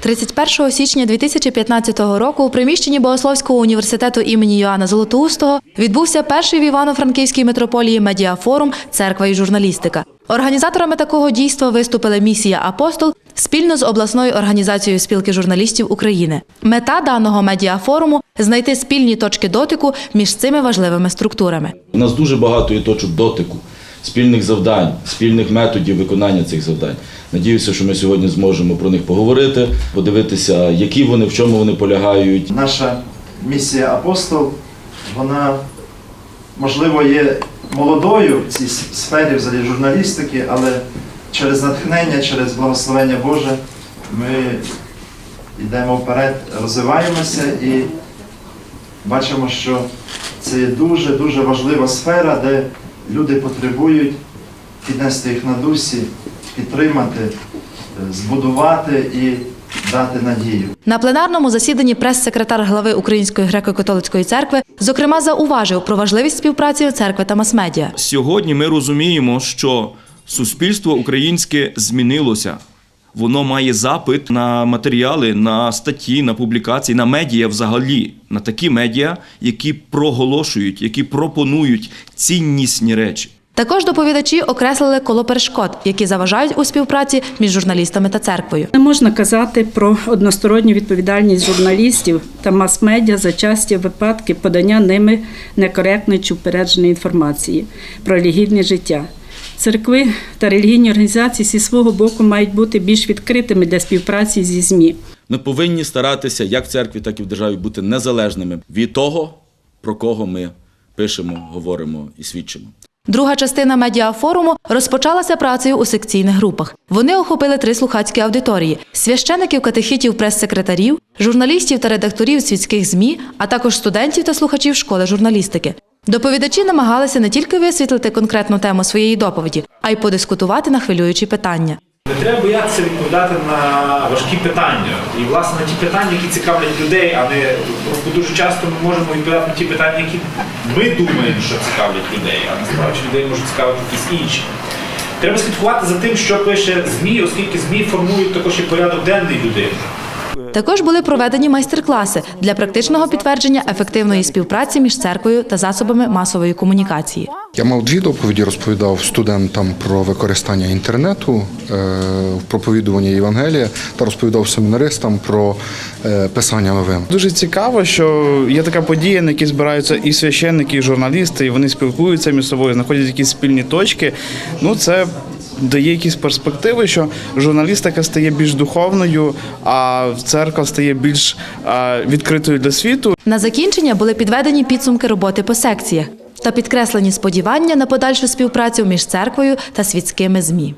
31 січня 2015 року у приміщенні Богословського університету імені Йоанна Золотоустого відбувся перший в Івано-Франківській митрополії медіафорум Церква і журналістика. Організаторами такого дійства виступили місія Апостол спільно з обласною організацією спілки журналістів України. Мета даного медіафоруму знайти спільні точки дотику між цими важливими структурами. У нас дуже багато є точок дотику, спільних завдань, спільних методів виконання цих завдань. Надіюся, що ми сьогодні зможемо про них поговорити, подивитися, які вони, в чому вони полягають. Наша місія апостол, вона можливо є молодою в цій сфері взагалі журналістики, але через натхнення, через благословення Боже ми йдемо вперед, розвиваємося і бачимо, що це є дуже-дуже важлива сфера, де люди потребують піднести їх на дусі, підтримати, е, збудувати і дати надію. На пленарному засіданні прес-секретар глави Української греко-католицької церкви зокрема зауважив про важливість співпраці церкви та мас-медіа. Сьогодні ми розуміємо, що суспільство українське змінилося. Воно має запит на матеріали, на статті, на публікації, на медіа взагалі, на такі медіа, які проголошують, які пропонують ціннісні речі. Також доповідачі окреслили коло перешкод, які заважають у співпраці між журналістами та церквою. Не можна казати про односторонню відповідальність журналістів та мас-медіа за часті випадки подання ними некоректної чи упередженої інформації про релігійне життя. Церкви та релігійні організації зі свого боку мають бути більш відкритими для співпраці зі ЗМІ. Ми повинні старатися як в церкві, так і в державі бути незалежними від того, про кого ми пишемо, говоримо і свідчимо. Друга частина медіафоруму розпочалася працею у секційних групах. Вони охопили три слухацькі аудиторії: священиків, катехітів, прес-секретарів, журналістів та редакторів світських ЗМІ, а також студентів та слухачів школи журналістики. Доповідачі намагалися не тільки висвітлити конкретну тему своєї доповіді, а й подискутувати на хвилюючі питання. Треба боятися відповідати на важкі питання. І власне на ті питання, які цікавлять людей, а не бо дуже часто ми можемо відповідати на ті питання, які ми думаємо, що цікавлять людей, а насправді людей можуть цікавити якісь інші. Треба слідкувати за тим, що пише ЗМІ, оскільки ЗМІ формують також і порядок денний людини. Також були проведені майстер-класи для практичного підтвердження ефективної співпраці між церквою та засобами масової комунікації. Я мав дві доповіді, розповідав студентам про використання інтернету е, в проповідуванні Євангелія та розповідав семінаристам про е, писання новин. Дуже цікаво, що є така подія, на якій збираються і священники, і журналісти, і вони спілкуються між собою, знаходять якісь спільні точки. Ну це дає якісь перспективи, що журналістика стає більш духовною, а церква стає більш відкритою для світу. На закінчення були підведені підсумки роботи по секціях та підкреслені сподівання на подальшу співпрацю між церквою та світськими ЗМІ.